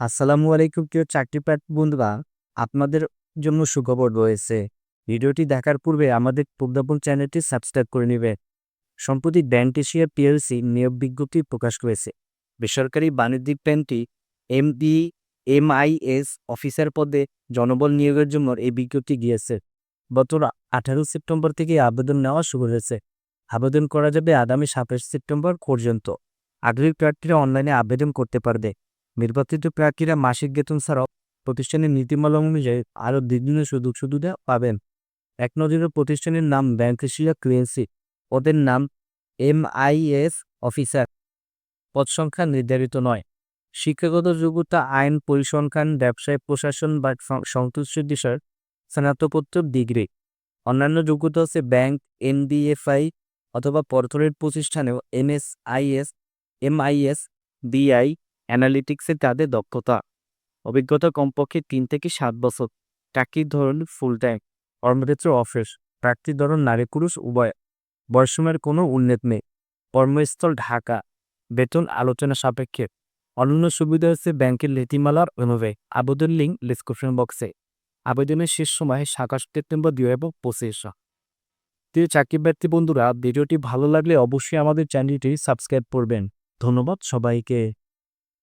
আসসালামু আলাইকুম, প্রিয় চাকরি প্রার্থী বন্ধুরা। আপনাদের জন্য সুখবর রয়েছে। ভিডিওটি দেখার পূর্বে আমাদের প্রজ্ঞাপন চ্যানেলটি সাবস্ক্রাইব করে নেবে সম্প্রতি ব্যাংক এশিয়া পিএলসি নিয়োগ বিজ্ঞপ্তি প্রকাশ করেছে। বেসরকারি বাণিজ্যিক ব্যাংকটি এমবি এমআইএস অফিসার পদে জনবল নিয়োগের জন্য এই বিজ্ঞপ্তি গিয়েছে গত আঠারো সেপ্টেম্বর থেকে আবেদন নেওয়া শুরু হয়েছে। আবেদন করা যাবে আগামী সাতাশ সেপ্টেম্বর পর্যন্ত। আগ্রহী প্রার্থীরা অনলাইনে আবেদন করতে পারবে। নির্বাচিত প্রার্থীরা মাসিক বেতন ছাড়াও প্রতিষ্ঠানের নীতিমালা অনুযায়ী আরও বিভিন্ন সুযোগ সুবিধা পাবেন। এক নজরে প্রতিষ্ঠানের নাম ব্যাংক এশিয়া ক্লিয়েন্সি, ওদের নাম এমআইএস অফিসার। পদ সংখ্যা নির্ধারিত নয়। শিক্ষাগত যোগ্যতা, আইন পরিসংখ্যান, ব্যবসায় প্রশাসন বা সং- সংশ্লিষ্ট বিষয়ের স্নাতকোত্তর ডিগ্রি। অন্যান্য যোগ্যতা হচ্ছে ব্যাংক এনডিএফআই অথবা পর্থরের প্রতিষ্ঠানেও এমএসআইএস, এমআইএস, বিআই অ্যানালিটিক্সে তাদের দক্ষতা। অভিজ্ঞতা কমপক্ষে তিন থেকে সাত বছর। চাকরির ধরন ফুল টাইম কর্মক্ষেত্র অফিস প্রার্থীর ধরন নারী পুরুষ উভয়। বয়সমের কোনো উন্নত নেই। কর্মস্থল ঢাকা। বেতন আলোচনা সাপেক্ষে। অন্যান্য সুবিধা হচ্ছে ব্যাংকের নীতিমালার অনুযায়ী। আবেদন লিঙ্ক ডিসক্রিপশন বক্সে আবেদনের শেষ সময় সাতাশ সেপ্টেম্বর দুই হাজার পঁচিশ। প্রিয় চাকরি প্রার্থী বন্ধুরা, ভিডিওটি ভালো লাগলে অবশ্যই আমাদের চ্যানেলটি সাবস্ক্রাইব করবেন। ধন্যবাদ সবাইকে।